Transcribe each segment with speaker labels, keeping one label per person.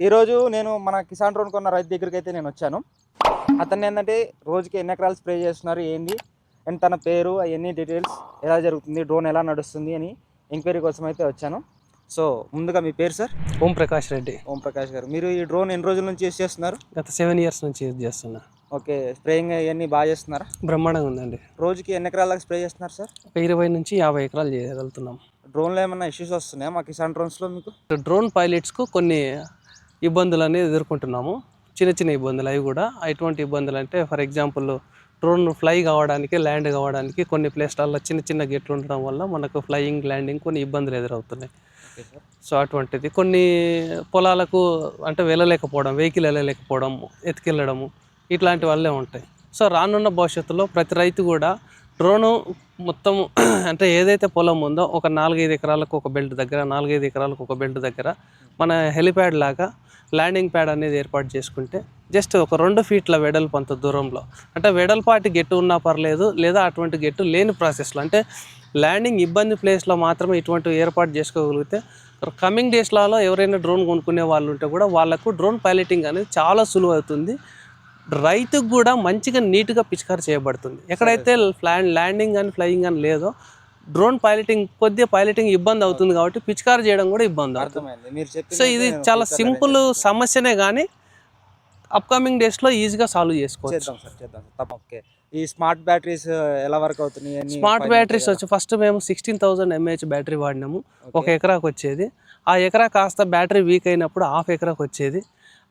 Speaker 1: ఈరోజు నేను మన కిసాన్ డ్రోన్ కొన్న రైతు దగ్గరికి అయితే నేను వచ్చాను. అతన్ని ఏంటంటే రోజుకి ఎన్ని ఎకరాలు స్ప్రే చేస్తున్నారు ఏంది అండ్ తన పేరు అవన్నీ డీటెయిల్స్ ఎలా జరుగుతుంది డ్రోన్ ఎలా నడుస్తుంది అని ఎంక్వైరీ కోసం అయితే వచ్చాను. సో ముందుగా మీ పేరు సార్?
Speaker 2: ఓం ప్రకాష్ రెడ్డి.
Speaker 1: ఓం ప్రకాష్ గారు. మీరు ఈ డ్రోన్ ఎన్ని రోజుల నుంచి యూస్ చేస్తున్నారు?
Speaker 2: గత సెవెన్ ఇయర్స్ నుంచి యూజ్ చేస్తున్నా.
Speaker 1: ఓకే స్ప్రేయింగ్ అవన్నీ బాగా చేస్తున్నారా?
Speaker 2: బ్రహ్మాండంగా ఉందండి.
Speaker 1: రోజుకి ఎన్ని ఎకరాల దాకా స్ప్రే చేస్తున్నారు సార్?
Speaker 2: ఒక ఇరవై నుంచి యాభై ఎకరాలు చేయగలుగుతున్నాం.
Speaker 1: డ్రోన్లో ఏమైనా ఇష్యూస్ వస్తున్నాయా మా కిసాన్ డ్రోన్స్లో మీకు?
Speaker 2: డ్రోన్ పైలట్స్కు కొన్ని ఇబ్బందులు అనేది ఎదుర్కొంటున్నాము. చిన్న చిన్న ఇబ్బందులు అవి కూడా. ఎటువంటి ఇబ్బందులు అంటే ఫర్ ఎగ్జాంపుల్ డ్రోన్ ఫ్లై కావడానికి ల్యాండ్ కావడానికి కొన్ని ప్లేస్లలో చిన్న చిన్న గేట్లు ఉండడం వల్ల మనకు ఫ్లయింగ్ ల్యాండింగ్ కొన్ని ఇబ్బందులు ఎదురవుతున్నాయి. సో అటువంటిది. కొన్ని పొలాలకు అంటే వెళ్ళలేకపోవడం వెహికల్ వెళ్ళలేకపోవడం ఎత్తుకెళ్ళడము ఇట్లాంటి వల్లే ఉంటాయి. సో రానున్న భవిష్యత్తులో ప్రతి రైతు కూడా డ్రోను మొత్తం అంటే ఏదైతే పొలం ఉందో ఒక నాలుగైదు ఎకరాలకు ఒక బెల్ట్ దగ్గర నాలుగైదు ఎకరాలకు ఒక బెల్ట్ దగ్గర మన హెలిప్యాడ్ లాగా ల్యాండింగ్ ప్యాడ్ అనేది ఏర్పాటు చేసుకుంటే జస్ట్ ఒక రెండు ఫీట్ల వెడల్పు అంత దూరంలో. అంటే వెడల్పాటి గెట్టు ఉన్నా పర్లేదు లేదా అటువంటి గెట్టు లేని ప్రాసెస్లో. అంటే ల్యాండింగ్ ఇబ్బంది ప్లేస్లో మాత్రమే ఇటువంటివి ఏర్పాటు చేసుకోగలిగితే కమింగ్ డేస్లలో ఎవరైనా డ్రోన్ కొనుక్కునే వాళ్ళు ఉంటే కూడా వాళ్ళకు డ్రోన్ పైలటింగ్ అనేది చాలా సులువు అవుతుంది. రైతుకు కూడా మంచిగా నీట్గా పిచికారి చేయబడుతుంది. ఎక్కడైతే ఫ్లాండ్ ల్యాండింగ్ అని ఫ్లయింగ్ అని లేదో డ్రోన్ పైలటింగ్ కొద్దిగా పైలటింగ్ ఇబ్బంది అవుతుంది కాబట్టి పిచికారి చేయడం కూడా ఇబ్బంది అవుతుంది. సో ఇది చాలా సింపుల్ సమస్యనే కానీ అప్కమింగ్ డేస్లో ఈజీగా సాల్వ్ చేసుకోవచ్చు.
Speaker 1: ఈ స్మార్ట్ బ్యాటరీస్ ఎలా వర్క్ అవుతున్నాయి
Speaker 2: స్మార్ట్ బ్యాటరీస్ వచ్చి ఫస్ట్ మేము సిక్స్టీన్ థౌసండ్ ఎంఏహెచ్ బ్యాటరీ వాడినాము? ఒక ఎకరాకు వచ్చేది. ఆ ఎకరా కాస్త బ్యాటరీ వీక్ అయినప్పుడు హాఫ్ ఎకరాకు వచ్చేది.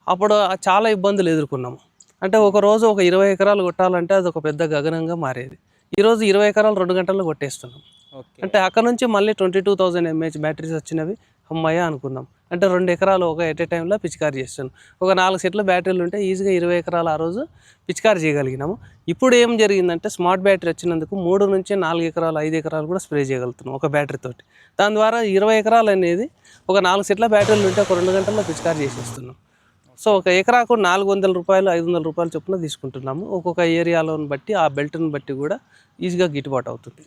Speaker 2: అప్పుడు చాలా ఇబ్బందులు ఎదుర్కొన్నాము. అంటే ఒక రోజు ఒక ఇరవై ఎకరాలు కొట్టాలంటే అది ఒక పెద్ద గగనంగా మారేది. ఈరోజు ఇరవై ఎకరాలు రెండు గంటల్లో కొట్టేస్తున్నాం. అంటే అక్కడ నుంచి మళ్ళీ twenty two thousand mAh batteries వచ్చినవి అమ్మాయ అనుకున్నాం. అంటే రెండు ఎకరాలు ఒక ఎట్ ఏ టైంలో పిచికారి చేస్తాను ఒక నాలుగు సెట్ల బ్యాటరీలు ఉంటే ఈజీగా ఇరవై ఎకరాలు ఆ రోజు పిచికారి చేయగలిగినాము. ఇప్పుడు ఏం జరిగిందంటే స్మార్ట్ బ్యాటరీ వచ్చినందుకు మూడు నుంచి నాలుగు ఎకరాలు ఐదు ఎకరాలు కూడా స్ప్రే చేయగలుగుతున్నాం ఒక బ్యాటరీ తోటి. దాని ద్వారా ఇరవై ఎకరాలు అనేది ఒక నాలుగు సెట్ల బ్యాటరీలు ఉంటే ఒక రెండు గంటల్లో పిచికారి చేసేస్తున్నాం. సో ఒక ఎకరాకు నాలుగు వందల రూపాయలు ఐదు వందల రూపాయలు చొప్పున తీసుకుంటున్నాము. ఒక్కొక్క ఏరియాలోని బట్టి ఆ బెల్ట్ని బట్టి కూడా ఈజీగా గిట్టుబాటు అవుతుంది.